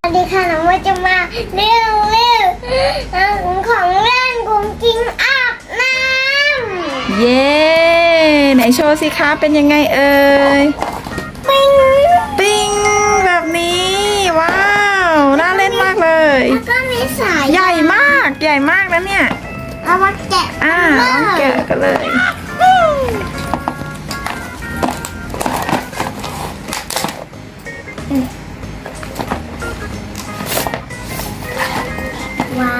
สวัสดีค่ะน้องว่าจะมาเร็วเร็วเอาของเล่นกุ้งกิ้งอาบน้เย้ไหนโชว์สิคะเป็นยังไงเอ่ยำปิ้งปิ้งแบบนี้ ว้าวน่าเล่นมากเลย แล้วก็มีสายใหญ่มากใหญ่มากนะเนี่ยเอามาแกะอ่าลองแกะกันเลย ว้า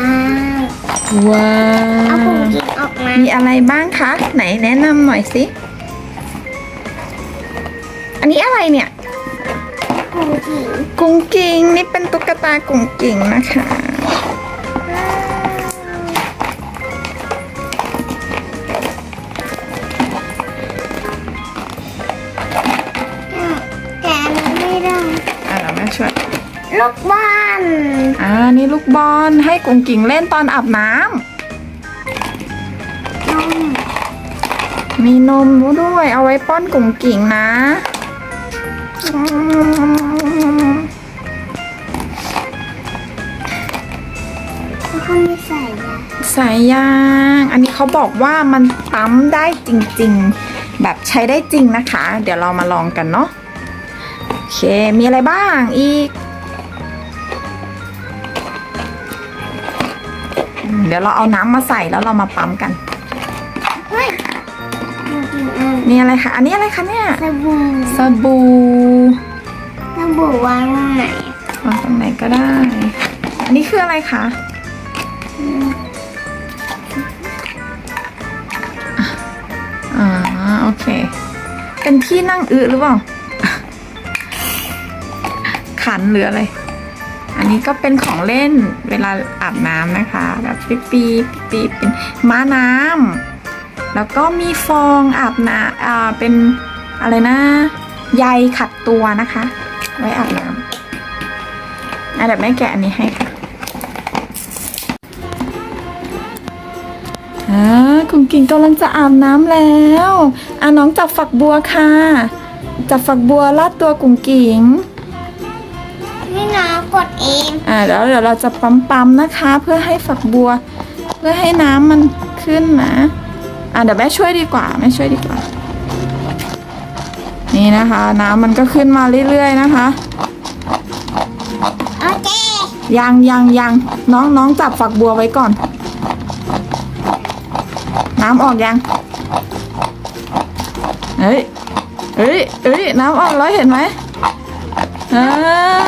วว้าเอาวกุ้งกิ้งออกมามีอะไรบ้างคะ ไหนแนะนำหน่อยสิ อันนี้อะไรเนี่ยกุ้งกิ้งกุ้งกิ่งนี่เป็นตุ๊กตากุ้งกิ่งนะคะแกะอันนี้ไม่ได้อ่าเราแม่ช่วย ลูกบอ ลอ่านี่ลูกบอลให้กุ้งกิ่งเล่นตอนอาบน้ำนมมีนมด้วย เอาไว้ป้อนกุ้งกิ่งนะแล้วก็มีสายยาสายยาง อันนี้เขาบอกว่ามันปั๊มได้จริงๆ แบบใช้ได้จริงนะคะ เดี๋ยวเรามาลองกันเนาะ โอเค มีอะไรบ้างอีก เดี๋ยวเราเอาน้ำมาใส่แล้วเรามาปั๊มกัน เฮ้ยกุ้งกิ้งอะมีอะไรคะ อันนี้อะไรคะเนี่ย สบู่สบู่สบู่วางตรงไหนวางตรงไหนก็ได้ อันนี้คืออะไรคะอ่าโอเค เป็นที่นั่งอึหรือเปล่า ขันหรืออะไรอั นี้ก็เป็นของเล่นเวลาอาบน้ำนะคะ แบบปีบปีบปีเป็นม้าน้ำแล้วก็มีฟองอาบน้ำอ่าเป็นอะไรนะใยขัดตัวนะคะ ไว้อาบน้ำอะเดี๋ยวแม่แกะอันนี้ให้ค่ะอ่าคุณกิ่งกำลังจะอาบน้ำแล้วอะน้องจับฝักบัวค่ะ จับฝักบัวลาดตัวกุ้งกิ่ง นี่น้องกดเองอ่าแล้วเดี๋ยวเราจะปั๊มปั๊มๆนะคะ เพื่อให้ฝักบัว เพื่อให้น้ำมันขึ้นนะอ่าเดี๋ยวแม่ช่วยดีกว่าแม่ช่วยดีกว่า นี่นะคะ น้ำมันก็ขึ้นมาเรื่อยๆนะคะโอเคยังยังยังน้องน้องจับฝักบัวไว้ก่อน น้ำออกยังเฮ้ยเฮ้ยเฮ้ยน้ำออกแล้วเห็นไหมเอออะ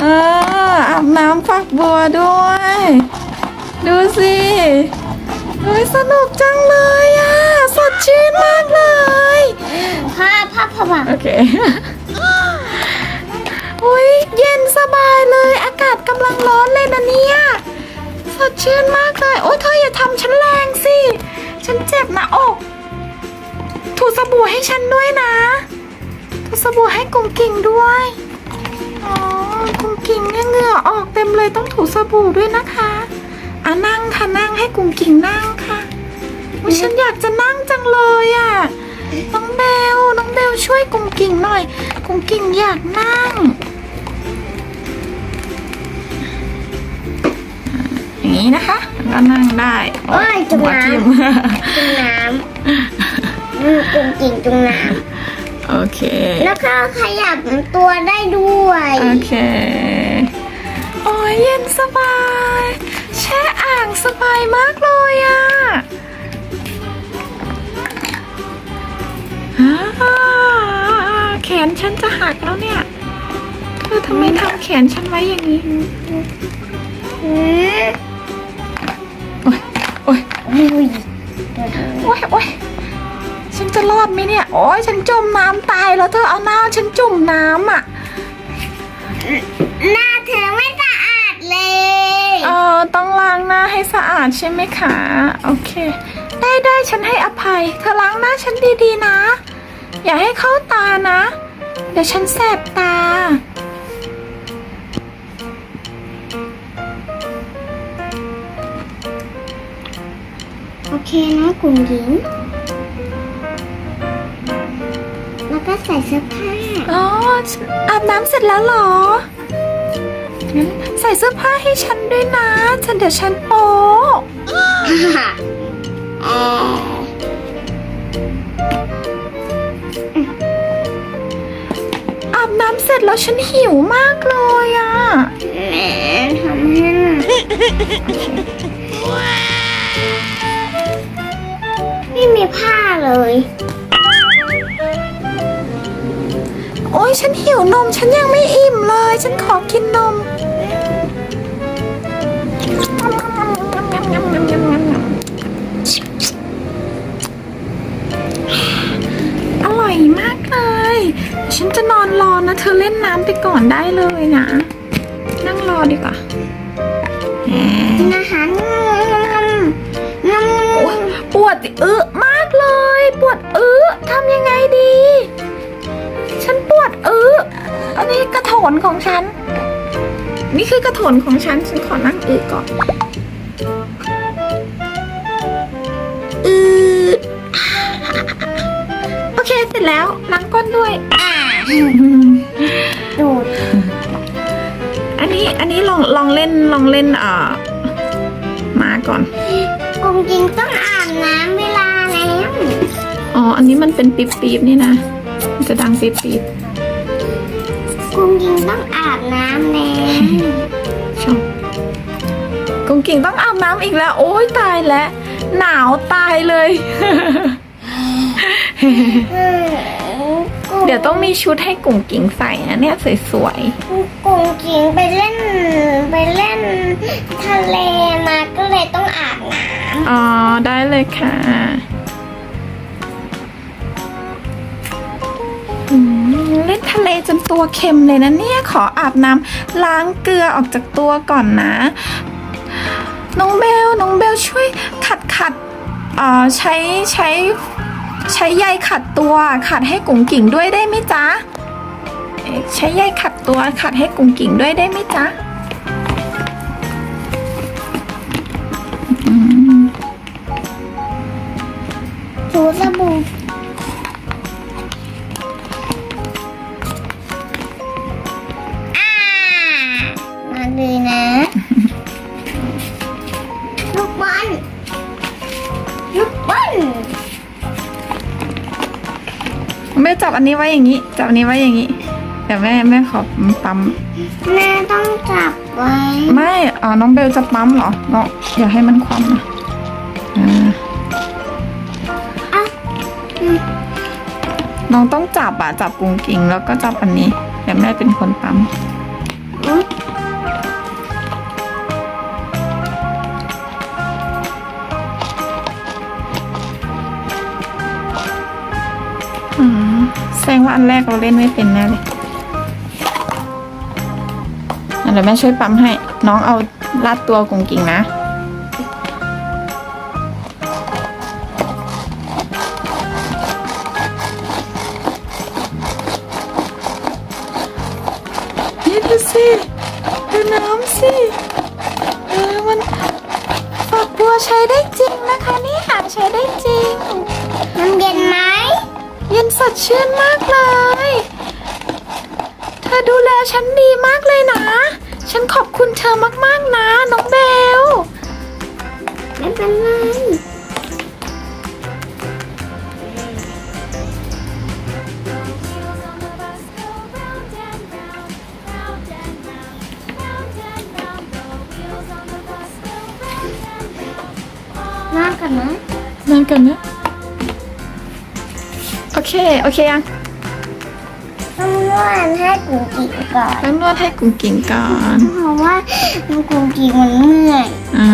เอออาบน้ำฝักบัวด้วย ดูสิเฮ้ยสนุกจังเลยอะ สดชื่นมากเลย ผ้าผ้าผบังโอเคอุ้ยเย็นสบายเลย อากาศกำลังร้อนเลยนะเนี่ย สดชื่นมากเลย โอ้ยเธออย่าทำฉันแรงสิ ฉันเจ็บหนะอก ถูสบู่ให้ฉันด้วยนะ ถูสบู่ให้กุ้งกิ่งด้วยอ๋อ กุ้งกิ่งเนี่ยเหงื่อออกเต็มเลยต้องถูสบู่ด้วยนะคะอะนั่งค่ะนั่งให้กุ้งกิ่งนั่งค่ะอุ๊ยฉันอยากจะนั่งจังเลยอะน้องเบลน้องเบลช่วยกุ้งกิ่งหน่อยกุ้งกิ่งอยากนั่งอย่างนี้นะคะแล้วก็นั่งได้โอ้ยจุ่มหัวน้ทิ่มำจุ่มน้ำอืมจุ่มกิ่งจุ่มน้ โอเคำแล้วก็ขยับตัวได้ด้วย โอเค โอ้ยเย็นสบาย แช่อ่างสบายมากเลยอะอ่าแขนฉันจะหักแล้วเนี่ย เธอทำไมทำแขนฉันไว้อย่างนี้อืมโอ้ยโอ้ยอุ้ย โอ้ย โอ้ย ฉันจะรอดไหมเนี่ย โอ้ยฉันจมน้ำตายแล้วเธอเอาหน้าฉันจุ่มน้ำอะ หน้าเธอไม่สะอาดเลย เออต้องล้างหน้าให้สะอาดใช่ไหมคะ โอเค ได้ได้ฉันให้อภัย เธอล้างหน้าฉันดีๆนะ อย่าให้เข้าตานะ เดี๋ยวฉันแสบตาโอเคนะคุณหญิง ก็ใส่เสื้อผ้าอ๋อฉันอาบน้ำเสร็จแล้วเหรองั้นใส่เสื้อผ้าให้ฉันด้วยนะ ฉันเดี๋ยวฉันโป๊ะเอออาบน้ำเสร็จแล้วฉันหิวมากเลยอะแหมทำให้หน่อยไม่มีผ้าเลย ฉันหิวนม ฉันยังไม่อิ่มเลย ฉันขอกินนม อร่อยมากเลย ฉันจะนอนรอนะ เธอเล่นน้ำไปก่อนได้เลยนะ นั่งรอดีกว่าแหมนะคะงำงำโอ๊ยปวดอึมากเลย ปวดอึทำยังไงดีฉั นปวดอึอันนี้กระโถนของฉัน นี่คือกระโถนของฉัน ฉันขอนั่งอึก่อนอึโอเคเสร็จแล้วล้างก้นด้วยอ่าดูดอันนี้อันนี้ลองลองเล่นลองเล่นเอ่อมาก่อนกงจริงต้องอาบน้ำเวลาแล้วอ๋ออันนี้มันเป็นปี๊บปี๊บๆนี่นะ มันจะดังปี๊บปี๊บ กงจริงต้องอาบน้ำแล้วชอบกุ้งกิ่งต้องอาบน้ำอีกแล้ว โอ้ยตายแล้วหนาวตายเลย เดี๋ยวต้องมีชุดให้กุ้งกิ่งใส่นะเนี่ยสวยกงจริงไปเล่นไปเล่นทะเลมาก็เลยต้องอาบน้ๆอ๋อได้เลยค่ะ เล่นทะเลจนตัวเค็มเลยนะเนี่ยขออาบน้ำล้างเกลือออกจากตัวก่อนนะ น้องเบลน้องเบลช่วยขัดขัดเอ่อใช้ใช้ใช้ใยขัดตัวขัดให้กุ๋งกิ่งด้วยได้ไหมจ๊ะเอ๊ะใช้ใยขัดตัวขัดให้กุ๋งกิ่งด้วยได้ไหมจ๊ะอืมำถูสบู่ แม่จับอันนี้ไว้อย่างนี้ จับอันนี้ไว้อย่างนี้เดี๋ยวแม่แม่ขอปั๊มแม่ต้องจับไว้ ไม่อ่าน้องเบลจะปั๊มเหรอน้องอย่าให้มันคว่ำนะอ่าอะอืมน้องต้องจับอะจับกุงกิ่งแล้วก็จับอันนี้เดี๋ยวแม่เป็นคนปั๊มอืม แสดงว่าอันแรกเราเล่นไม่เป็นแน่เลยอะเดี๋ยวแม่ช่วยปั๊มให้ น้องเอาลาดตัวกุงกิ่งนะ นี่ดูสิดูน้ำสิเออมันฝักบัวใช้ได้จริงนะคะนี่หาใช้ได้จริง น้ำเย็นไหม เย็นสดชื่นมากเลย เธอดูแลฉันดีมากเลยนะ ฉันขอบคุณเธอมากๆนะ น้องเบล ไม่เป็นไรมากันนะนั่งกันนะโอ เค โอเคยังต้องนวดให้กุงกิก่อนแล้วนวดให้กุ้งกิ่งก่อน เพราะว่ากุงกิมันเมื่อยอ่า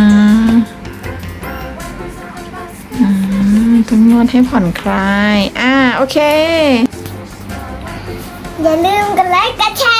อ่าต้องนวดให้ผ่อนคลาย อ่า โอเค อย่าลืมกดไลค์กดแชร์